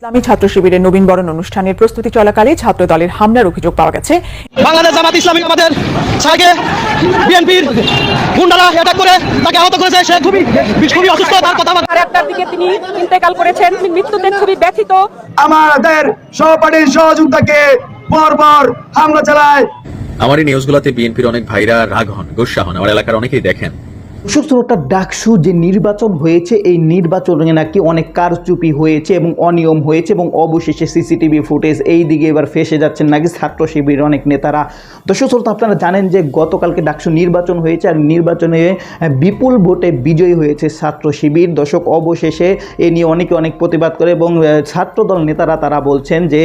ইসলামী ছাত্র শিবিরের নবীন বরণ অনুষ্ঠানের প্রস্তুতি চলাকালে ছাত্র দলের হামলার অভিযোগ পাওয়া গেছে। বাংলাদেশ জামাত ইসলামী আমাদের সাইকে বিএনপির গুন্ডারা অ্যাটাক করে তাকে আহত করেছে। সে খুবই খুবই অসুস্থ তার কথা সাড়ে আটটার দিকে তিনি ইন্তেকাল করেছেন তিনি মৃত্যুতে খুবই ব্যথিত। আমাদের সহপাঠীর সহযোগিতাকে পরপর হামলা চালায়। আমার এই নিউজগুলোতে বিএনপির অনেক ভাইরা রাগ হন গোসা হন। আমার এলাকার অনেকেই দেখেন। সুস্থতা ডাকসু যে নির্বাচন হয়েছে, এই নির্বাচনে নাকি অনেক কারচুপি হয়েছে এবং অনিয়ম হয়েছে এবং অবশেষে সিসিটিভি ফুটেজ এই দিকে এবার ফেসে যাচ্ছেন নাকি ছাত্র শিবিরের অনেক নেতারা। দর্শক শ্রোতা আপনারা জানেন যে গতকালকে ডাকসু নির্বাচন হয়েছে আর নির্বাচনে বিপুল ভোটে বিজয়ী হয়েছে ছাত্র শিবির। দর্শক, অবশেষে এ নিয়ে অনেকে অনেক প্রতিবাদ করে এবং ছাত্রদল নেতারা তারা বলছেন যে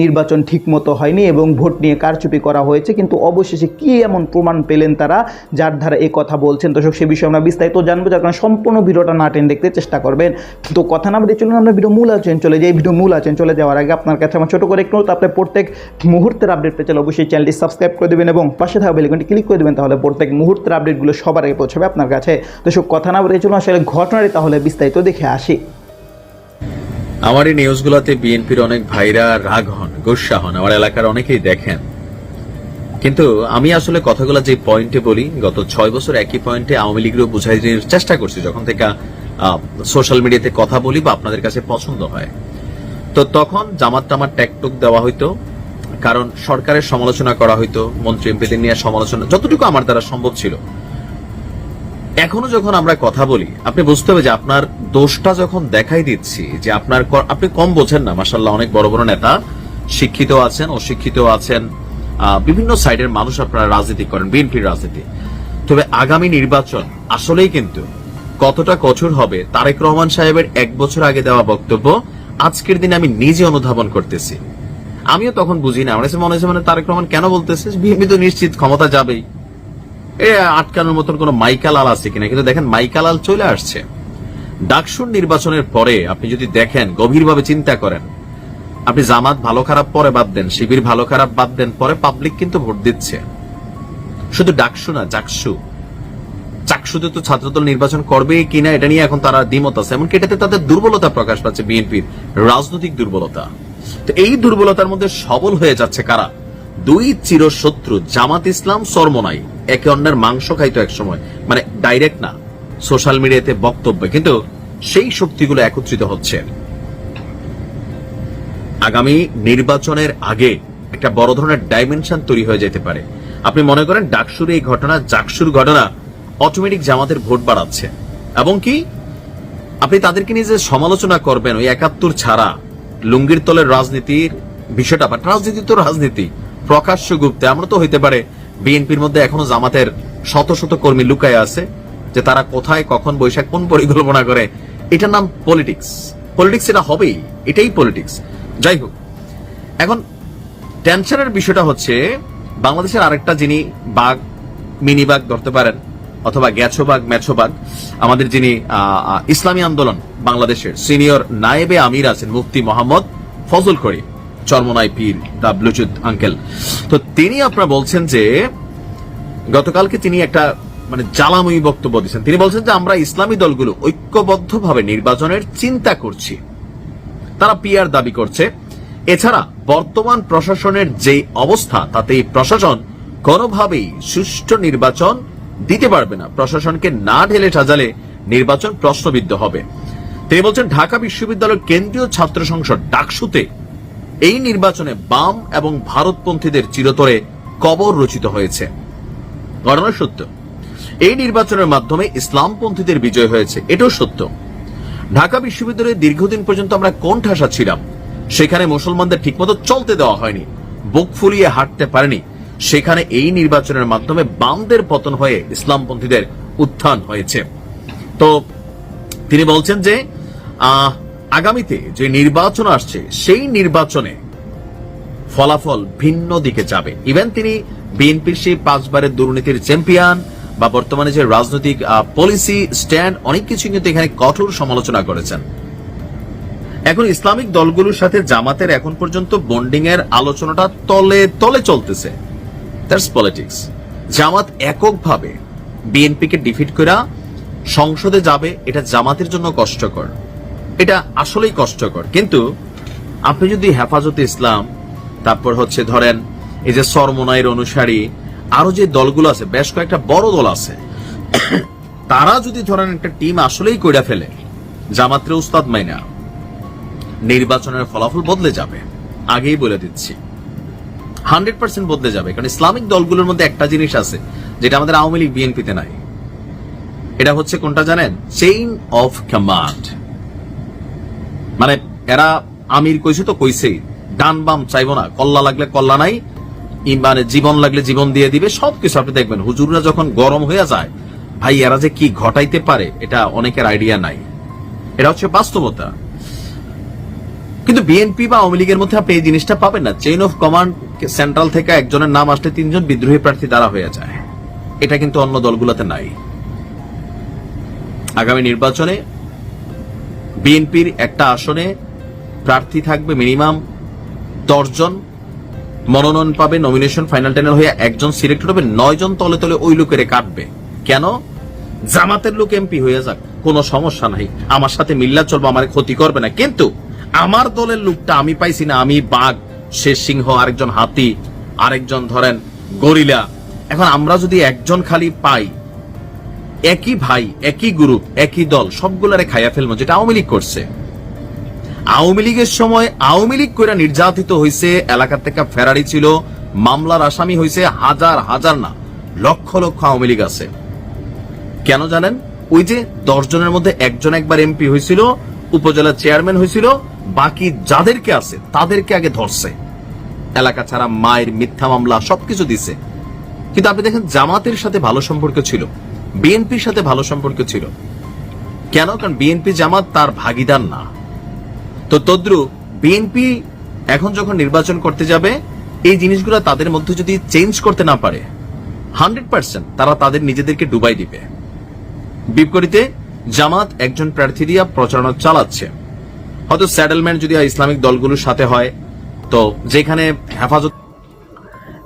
নির্বাচন ঠিকমতো হয়নি এবং ভোট নিয়ে কারচুপি করা হয়েছে। কিন্তু অবশেষে কি এমন প্রমাণ পেলেন তারা, যার দ্বারা এ কথা বলছেন? দর্শক, সে বিষয়ে আমরা বিস্তারিত জানব, যার কারণে সম্পূর্ণ ভিডিওটা না টেন দেখতে চেষ্টা করবেন। তো কথা না বলে চলুন, আমরা ভিডিও মূল আছেন চলে যাই। ভিডিও মূল আছেন চলে যাওয়ার আগে আপনার কাছে আমার ছোটো করে একটু আপনি প্রত্যেক মুহূর্তের আপডেট পেতে চাইলে অবশ্যই চ্যানেলটি সাবস্ক্রাইব করে দেবেন এবং পাশে থাকা বেলিকনটি ক্লিক করে দেবেন, তাহলে প্রত্যেক মুহূর্তের আপডেটগুলো সবার আগে পৌঁছাবে আপনার কাছে। তো সব কথা না বলে চলুন, আসলে ঘটনাটি তাহলে বিস্তারিত দেখে আসি। আমার এই নিউজগুলোতে বিএনপির অনেক ভাইরা রাগ হন, গোসা হন। আমার এলাকার অনেকেই দেখেন। কিন্তু আমি আসলে কথাগুলো যে পয়েন্টে বলি, গত ছয় বছর একই পয়েন্টে আওয়ামী লীগেরও বুঝাই চেষ্টা করছি, যখন থেকে সোশ্যাল মিডিয়াতে কথা বলি বা আপনাদের কাছে পছন্দ হয়। তো তখন জামাত টামার ট্যাকটুক দেওয়া হইতো, কারণ সরকারের সমালোচনা করা হইতো, মন্ত্রী এমপিদের নিয়ে সমালোচনা, যতটুকু আমার দ্বারা সম্ভব ছিল। এখনও যখন আমরা কথা বলি, আপনি বুঝতে হবে যে আপনার দোষটা যখন দেখাই দিচ্ছি, যে আপনার আপনি কম বোঝেন না মাসাল্লাহ অনেক বড় বড় নেতা শিক্ষিত আছেন, অশিক্ষিত আছেন বিভিন্ন সাইডের মানুষ আপনারা রাজনীতি করেন, বিএনপির রাজনীতি। তবে আগামী নির্বাচন আসলেই কিন্তু কতটা কঠোর হবে তারেক রহমান সাহেবের এক বছর আগে দেওয়া বক্তব্য, আজকের দিনে আমি নিজে অনুধাবন করতেছি। আমিও তখন বুঝি না, আমার মনে হয়েছে মানে তারেক রহমান কেন বলতেছে? বিএনপি তো নিশ্চিত ক্ষমতা যাবেই। এ আটকানোর মতন কোন মাইকালাল আছে কিনা? কিন্তু দেখেন মাইকালাল চলে আসছে। ডাকসুর নির্বাচনের পরে আপনি যদি দেখেন, গভীরভাবে চিন্তা করেন আপনি জামাত ভালো খারাপ পরে বাদ দেন, শিবির ভালো খারাপ বাদ দেন, পরে পাবলিক কিন্তু ভোট দিচ্ছে। শুধু ডাকসু না, জাকসু। চাকসুতে তো ছাত্রদল নির্বাচন করবে কিনা এটা নিয়ে এখন তারা দ্বিমত আছে। এমনকি এটাতে তাদের দুর্বলতা প্রকাশ পাচ্ছে বিএনপির, রাজনৈতিক দুর্বলতা। তো এই দুর্বলতার মধ্যে সবল হয়ে যাচ্ছে কারা? দুই চিরশত্রু, জামাত ইসলাম সরমনাই। একে অন্যের মাংস খাইতো এক সময়। মানে ডাইরেক্ট না সোশ্যাল মিডিয়াতে বক্তব্য। কিন্তু সেই শক্তিগুলো একত্রিত হচ্ছে। আগামী নির্বাচনের আগে একটা বড় ধরনের ডাইমেনশন তৈরি হয়ে যেতে পারে। আপনি মনে করেন ডাকসুর এই ঘটনা, জাকসুর ঘটনা অটোমেটিক জামাতের ভোট বাড়াচ্ছে। এবং কি? আপনি তাদেরকে নিয়ে যে সমালোচনা করবেন, ওই একাত্তর ছাড়া লুঙ্গির তলের রাজনীতির বিষয়টা, বা রাজনীতি তো রাজনীতি, প্রকাশ্য গুপ্তে, আমরা তো হইতে পারে বিএনপির মধ্যে এখনও জামাতের শত শত কর্মী লুকায় আছে যে তারা কোথায়, কখন, বৈশাখ কোন পরিকল্পনা করে। এটার নাম পলিটিক্স পলিটিক্স এটা হবেই, এটাই পলিটিক্স যাই হোক এখন টেনশনের বিষয়টা হচ্ছে বাংলাদেশের আরেকটা যিনি বাঘ মিনি বাঘ ধরতে পারেন, অথবা গ্যাছো বাঘ ম্যাছো বাঘ আমাদের যিনি ইসলামী আন্দোলন বাংলাদেশের সিনিয়র নায়েবে আমির আছেন মুফতি মোহাম্মদ ফজল করিম চর্মনাই পীর দা ব্লুটুথ আঙ্কেল। তো তিনি আপনারা বলছেন যে, গতকালকে তিনি একটা মানে জ্বালাময়ী বক্তব্য দিচ্ছেন তিনি বলছেন যে, আমরা ইসলামী দলগুলো ঐক্যবদ্ধভাবে নির্বাচনের চিন্তা করছি। তারা পিআর দাবি করছে। এছাড়া বর্তমান প্রশাসনের যে অবস্থা তাতে প্রশাসন কোনোভাবেই সুষ্ঠু নির্বাচন দিতে পারবে না। প্রশাসনকে না ঢেলে সাজালে নির্বাচন প্রশ্নবিদ্ধ হবে। তিনি বলছেন, ঢাকা বিশ্ববিদ্যালয়ের কেন্দ্রীয় ছাত্র সংসদ ডাকসুতে এই নির্বাচনে বাম এবং ভারতপন্থীদের চিরতরে কবর রচিত হয়েছে। ঘটনা সত্য। এই নির্বাচনের মাধ্যমে ইসলামপন্থীদের বিজয় হয়েছে। এটাও সত্য। ঢাকা বিশ্ববিদ্যালয়ে দীর্ঘদিন পর্যন্ত আমরা কোন ঠাসা ছিলাম? সেখানে মুসলমানদের ঠিকমতো চলতে দেওয়া হয়নি। বুক ফুলিয়ে হাঁটতে পারেনি। সেখানে এই নির্বাচনের মাধ্যমে বামদের পতন হয়ে ইসলামপন্থীদের উত্থান হয়েছে। তো তিনি বলছেন যে আগামীতে যে নির্বাচন আসছে, সেই নির্বাচনে ফলাফল ভিন্ন দিকে যাবে। ইভেন তিনি বিএনপির সেই পাঁচবারের দুর্নীতির চ্যাম্পিয়ন বা বর্তমানে যে রাজনৈতিক পলিসি স্ট্যান্ড অনেক কিছু কিন্তু এখানে কঠোর সমালোচনা করেছেন। এখন ইসলামিক দলগুলোর সাথে জামাতের এখন পর্যন্ত বন্ডিং এর আলোচনাটা তলে তলে চলতেছে। পলিটিক্স জামাত এককভাবে বিএনপিকে ডিফিট করা সংসদে যাবে, এটা জামাতের জন্য কষ্টকর। এটা আসলেই কষ্টকর। কিন্তু আপনি যদি হেফাজতে ইসলাম, তারপর হচ্ছে ধরেন এই যে সরমনাইয়ের অনুসারী আরও যে দলগুলো আছে, বেশ কয়েকটা বড় দল আছে, তারা যদি ধরেন একটা টিম আসলেই কইরা ফেলে, জামাত্রে উস্তাদ মাইনা, নির্বাচনের ফলাফল বদলে যাবে, আগেই বলে দিচ্ছি। হান্ড্রেড পার্সেন্ট বদলে যাবে, কারণ ইসলামিক দলগুলোর মধ্যে একটা জিনিস আছে, যেটা আমাদের আওয়ামী লীগ বিএনপিতে নাই। এটা হচ্ছে কোনটা জানেন? চেইন অফ কমান্ড মানে এরা আমির কইছে তো কইছেই, ডান বাম চাইব না, কল্লা লাগলে কল্লা নাই মানে জীবন লাগলে জীবন দিয়ে দিবে, সবকিছু আপনি দেখবেন। হুজুররা যখন গরম হয়ে যায়, ভাই, এরা যে কি ঘটাইতে পারে, এটা অনেকের আইডিয়া নাই। এটা হচ্ছে বাস্তবতা। কিন্তু বিএনপি বা আওয়ামী লীগের মধ্যে আপনি এই জিনিসটা পাবেন না। চেইন অফ কমান্ড সেন্ট্রাল থেকে একজনের নাম আসলে তিনজন বিদ্রোহী প্রার্থী দ্বারা হয়ে যায়। এটা কিন্তু অন্য দলগুলোতে নাই। আগামী নির্বাচনে বিএনপির একটা আসনে প্রার্থী থাকবে মিনিমাম দশজন। মনোনয়ন পাবে নমিনেশন ফাইনাল টেনের হয়ে একজন সিলেক্টেড হবে নয় জন তলে তলে ওই লোকেরে কাটবে। কেন? জামাতের লোক এমপি হয়ে যাক, কোনো সমস্যা নাই। আমার সাথে মিল্লা চলবে, আমার ক্ষতি করবে না। কিন্তু আমার দলের লোকটা আমি পাইছি না, আমি বাঘ, শেষ সিংহ, আরেকজন হাতি, আরেকজন ধরেন গরিলা। এখন আমরা যদি একজন খালি পাই, একই ভাই, একই গ্রুপ একই দল, সবগুলারে খাইয়া ফেলব, যেটা আওয়ামী লীগ করছে। আওয়ামী লীগের সময় আওয়ামী লীগ করে নির্যাতিত হয়েছে এলাকা থেকে ফেরারি ছিল, মামলার আসামি হয়েছে হাজার হাজার না, লক্ষ লক্ষ আওয়ামী লীগ আছে। কেন জানেন? ওই যে দশ জনের মধ্যে একজন একবার এমপি হয়েছিল উপজেলা চেয়ারম্যান হয়েছিল বাকি যাদেরকে আছে, তাদেরকে আগে ধরছে। এলাকা ছাড়া মায়ের মিথ্যা মামলা সবকিছু দিছে। কিন্তু আপনি দেখেন, জামাতের সাথে ভালো সম্পর্ক ছিল, বিএনপির সাথে ভালো সম্পর্ক ছিল। কেন? কারণ বিএনপি জামাত তার ভাগিদার না। তো তদ্রু বিএনপি এখন যখন নির্বাচন করতে যাবে, এই জিনিসগুলো তাদের মধ্যে যদি চেঞ্জ করতে না পারে হান্ড্রেড পার্সেন্ট তারা তাদের নিজেদেরকে ডুবাই দিবে। বিপরীতে, জামাত একজন প্রার্থী দিয়া প্রচারণা চালাচ্ছে। হয়তো স্যাডেলমেন্ট যদি ইসলামিক দলগুলোর সাথে হয়, তো যেখানে হেফাজত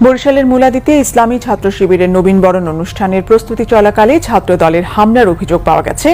বরিশালের মুলাদিতে ইসলামী ছাত্র শিবিরের নবীনবরণ অনুষ্ঠানের প্রস্তুতি চলাকালে ছাত্র দলের হামলার অভিযোগ পাওয়া গেছে।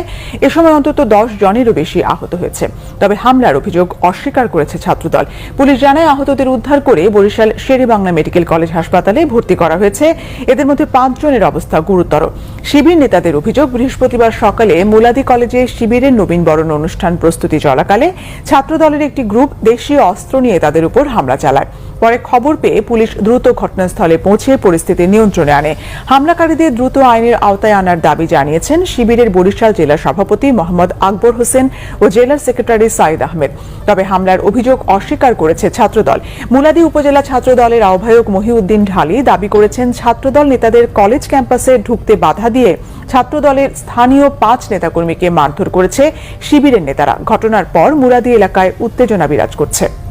এ সময় অন্তত দশ জনেরও বেশি আহত হয়েছে। তবে হামলার অভিযোগ অস্বীকার করেছে ছাত্রদল। পুলিশ জানায়, আহতদের উদ্ধার করে বরিশাল শেরেবাংলা মেডিকেল কলেজ হাসপাতালে ভর্তি করা হয়েছে। এদের মধ্যে পাঁচ জনের অবস্থা গুরুতর। শিবির নেতাদের অভিযোগ, বৃহস্পতিবার সকালে মুলাদি কলেজে শিবিরের নবীনবরণ অনুষ্ঠান প্রস্তুতি চলাকালে ছাত্রদলের একটি গ্রুপ দেশীয় অস্ত্র নিয়ে তাদের উপর হামলা চালায়। পরে খবর পেয়ে পুলিশ দ্রুত ঘটনাস্থলে পৌঁছে পরিস্থিতি নিয়ন্ত্রণে আনে। হামলাকারীদের দ্রুত আইনের আওতায় আনার দাবি জানিয়েছেন শিবিরের বরিশাল জেলা সভাপতি মোহাম্মদ আকবর হোসেন ও জেলার সেক্রেটারি সাইদ আহমেদ। তবে হামলার অভিযোগ অস্বীকার করেছে ছাত্রদল। মুলাদি উপজেলা ছাত্রদলের আহ্বায়ক মহিউদ্দিন ঢালি দাবি করেছেন ছাত্রদল নেতাদের কলেজ ক্যাম্পাসে ঢুকতে বাধা দিয়ে ছাত্রদলের স্থানীয় পাঁচ নেতাকর্মীকে মারধর করেছে শিবিরের নেতারা। ঘটনার পর মুরাদি এলাকায় উত্তেজনা বিরাজ করছে।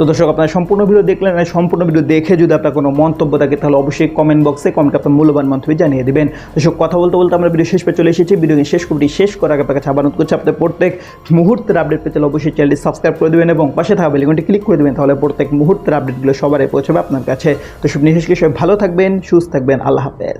তো দর্শক, আপনারা সম্পূর্ণ ভিডিও দেখলেন আর সম্পূর্ণ ভিডিও দেখে যদি আপনার কোনো মন্তব্য থাকে, তাহলে অবশ্যই কমেন্ট বক্সে কমেন্ট আপনার মূল্যবান মন্তব্য জানিয়ে দেবেন। দর্শক, কথা বলতে বলতে আমরা ভিডিও শেষ পে চলে এসেছি। ভিডিও শেষ করতে শেষ করার আগে আপনার কাছে আবার অনুরোধ করছি আপনার প্রত্যেক মুহূর্তের আপডেট পেতে অবশ্যই চ্যানেলটি সাবস্ক্রাইব করে দেবেন এবং পাশে থাকা বেলিকনটি ক্লিক করে দেবেন, তাহলে প্রত্যেক মুহূর্তের আপডেটগুলো সবারই পৌঁছাবে আপনার কাছে। তো সব নিশেষ সবাই ভালো থাকবেন, সুস্থ থাকবেন, আল্লাহ হাফেজ।